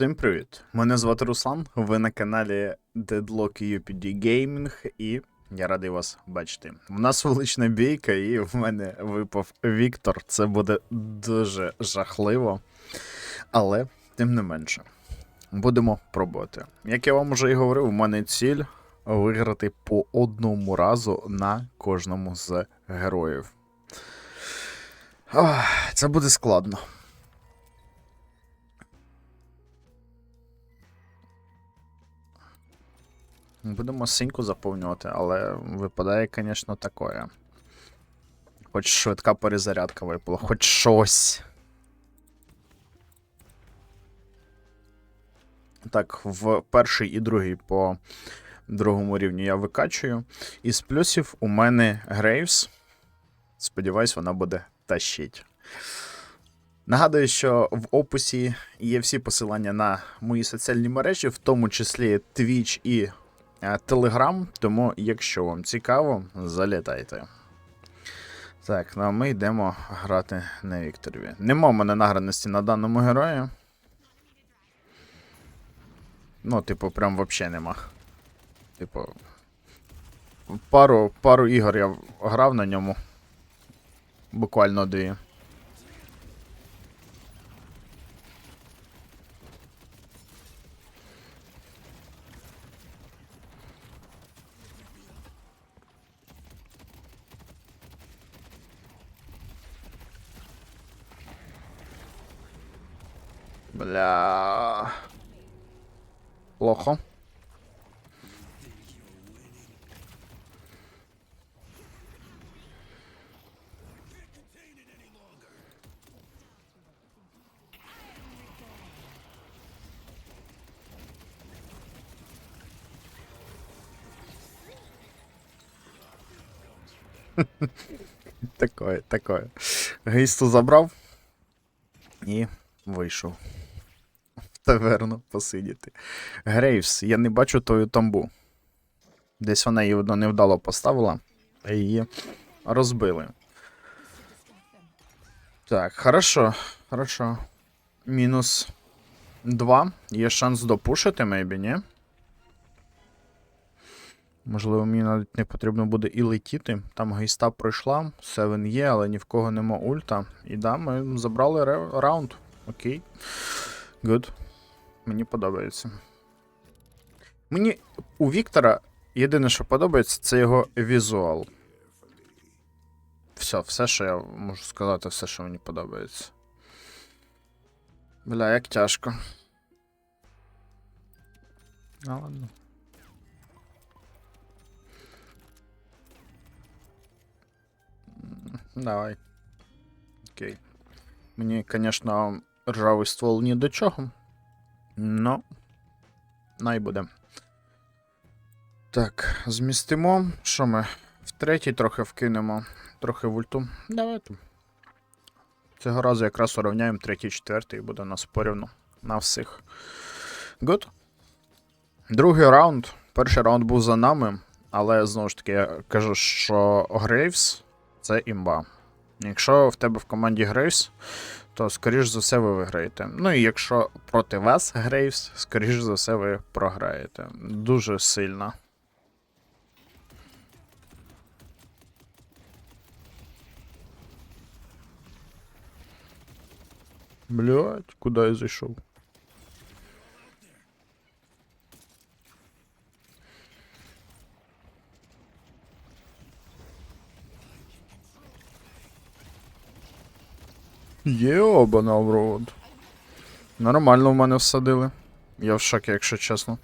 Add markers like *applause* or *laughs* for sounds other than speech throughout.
Всім привіт! Мене звати Руслан. Ви на каналі Deadlock UPD Gaming і я радий вас бачити. У нас велична бійка, і в мене випав Віктор. Це буде дуже жахливо, але тим не менше. Будемо пробувати. Як я вам вже і говорив, у мене ціль виграти по одному разу на кожному з героїв. Це буде складно. Будемо синьку заповнювати, але випадає, звісно, таке. Хоч швидка перезарядка випала, хоч щось. Так, в перший і другий по другому рівню я викачую. Із плюсів у мене Грейвс. Сподіваюсь, вона буде тащить. Нагадую, що в описі є всі посилання на мої соціальні мережі, в тому числі Twitch і Telegram, тому, якщо вам цікаво, залітайте. Так, ну а ми йдемо грати на Вікторові. Нема в мене награності на даному герої. Ну, типу, прям вообще нема. Типу. Пару, пару ігор я грав на ньому. Буквально дві. Бля. Плохо. *laughs* Такое, такое. Гейсту забрав і вийшов. Таверну посидіти. Грейвс, я не бачу твою тамбу. Десь вона її видно, невдало поставила, а її розбили. Так, хорошо, хорошо. Мінус 2. Є шанс допушити, мейбі, ні? Можливо, мені навіть не потрібно буде і летіти. Там гейста пройшла, 7 є, але ні в кого нема ульта. І да, ми забрали раунд. Окей. Good. Мені подобається. Мені у Віктора єдине, що подобається, це його візуал. Все, все, що я можу сказати, все, що мені подобається. Бля, як тяжко. А ладно. Давай. Окей. Мені, звісно, ржавий ствол ні до чого. Ну, най буде. Так, змістимо. Що ми? В третій трохи вкинемо, трохи в ульту. Давайте. Цього разу якраз урівняємо третій, четвертий і буде у нас порівну на всіх. Good. Другий раунд. Перший раунд був за нами, але знову ж таки я кажу, що Грейвс це імба. Якщо в тебе в команді Грейвс, то скоріш за все ви виграєте. Ну і якщо проти вас Грейвс, скоріш за все ви програєте. Дуже сильно. Блять, куди я зайшов? Йобана в рот. Нормально в мене всадили. Я в шокі, якщо чесно.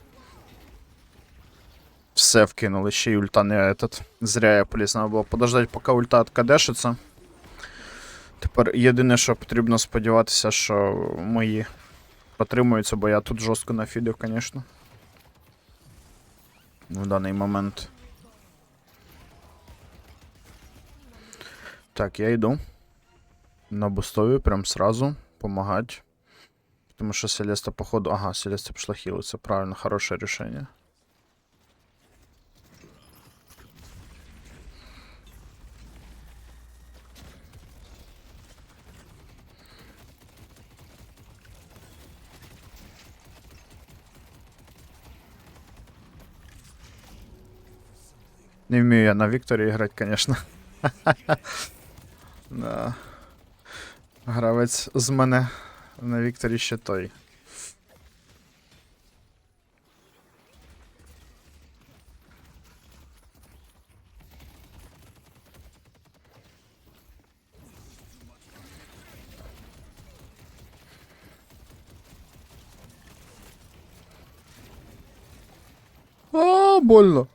Все вкинули, ще й ульта не этот. Зря я поліз, треба було подождати, поки ульта откадешиться. Тепер єдине, що потрібно сподіватися, що мої протримуються, бо я тут жорстко нафідив, звісно. В даний момент. Так, я йду на бустові прям сразу помогать. Потому что Селеста, походу... Ага, Селеста пошла хилиться. Правильно, хорошее решение. Не вмію я на Вікторі грати, звісно. *laughs* да. Гравець з мене на Вікторі ще той. А, больно.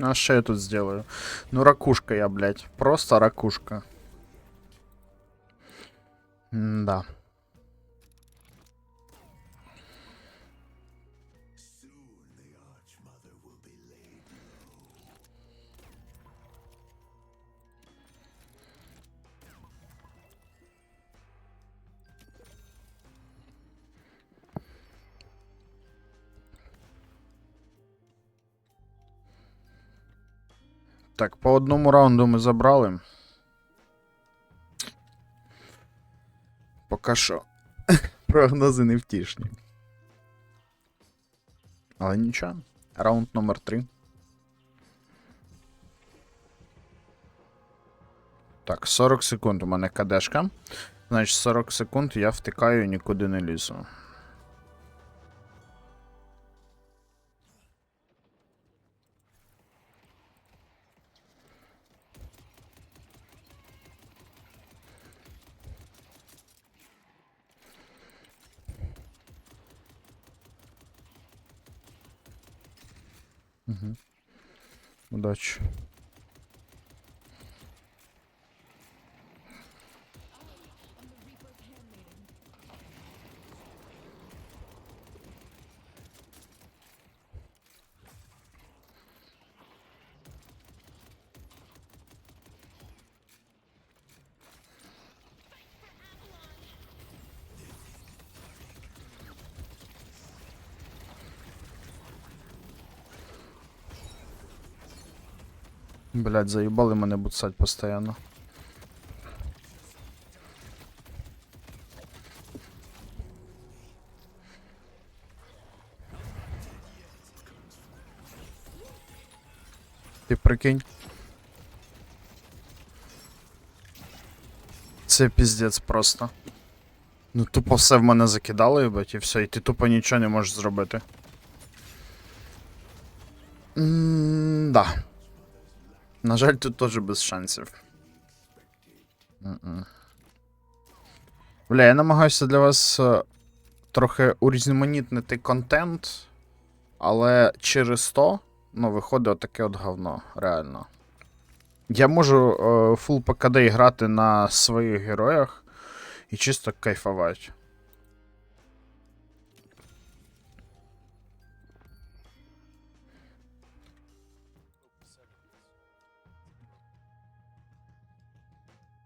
А что я тут сделаю? Ну, ракушка я, блядь. Просто ракушка. да. Так, по одному раунду ми забрали. Поки що. *laughs* Прогнози не втішні. Але нічого. Раунд номер 3. Так, 40 секунд у мене кадешка. Значить, 40 секунд я втикаю і нікуди не лізу. Угу. Удачі. Блять, заїбали мене буцать постоянно. Ти прикинь. Це піздець просто. Ну тупо все в мене закидало, їбать, і все, і ти тупо нічого не можеш зробити. М-да. На жаль, тут теж без шансів. Бля, я намагаюся для вас е, трохи урізноманітнити контент, але через то, ну, виходить отаке от говно, реально. Я можу е, фул ПКД грати на своїх героях і чисто кайфувати.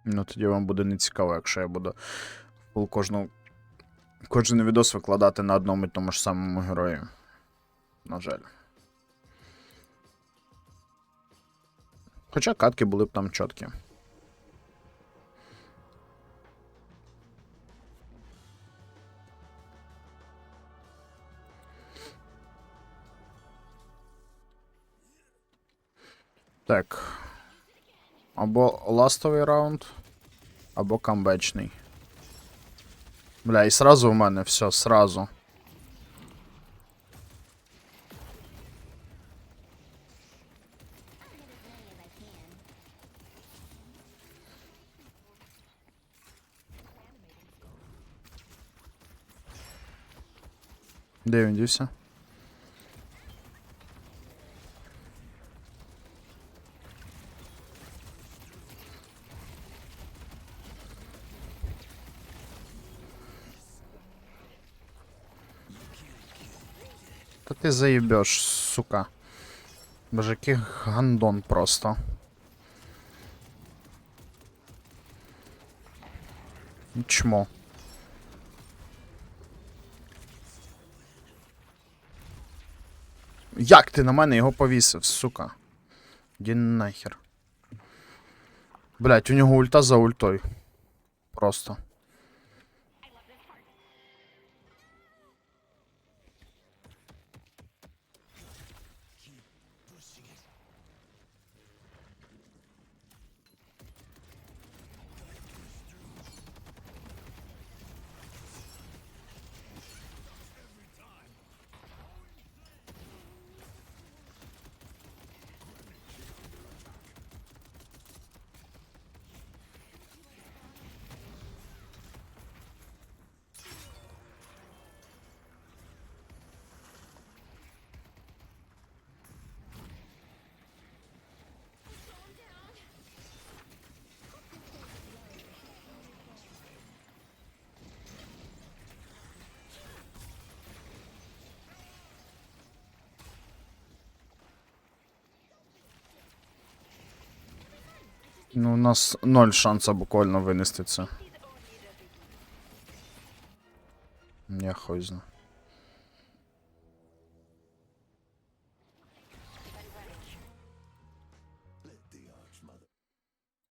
Ну, тоді вам буде не цікаво, якщо я буду кожну. Кожен відос викладати на одному і тому ж самому герої. На жаль. Хоча катки були б там чіткі. Так. Або ластовий раунд, або камбечний. Бля, і сразу в мене все, сразу. Де він дівся? Ти заїбеш, сука. Боже, гандон просто. Чмо. Як ти на мене його повісив, сука? Іди нахер. Блять, у нього ульта за ультою. Просто. Ну, у нас ноль шанса буквально винести це. Я хуй знаю.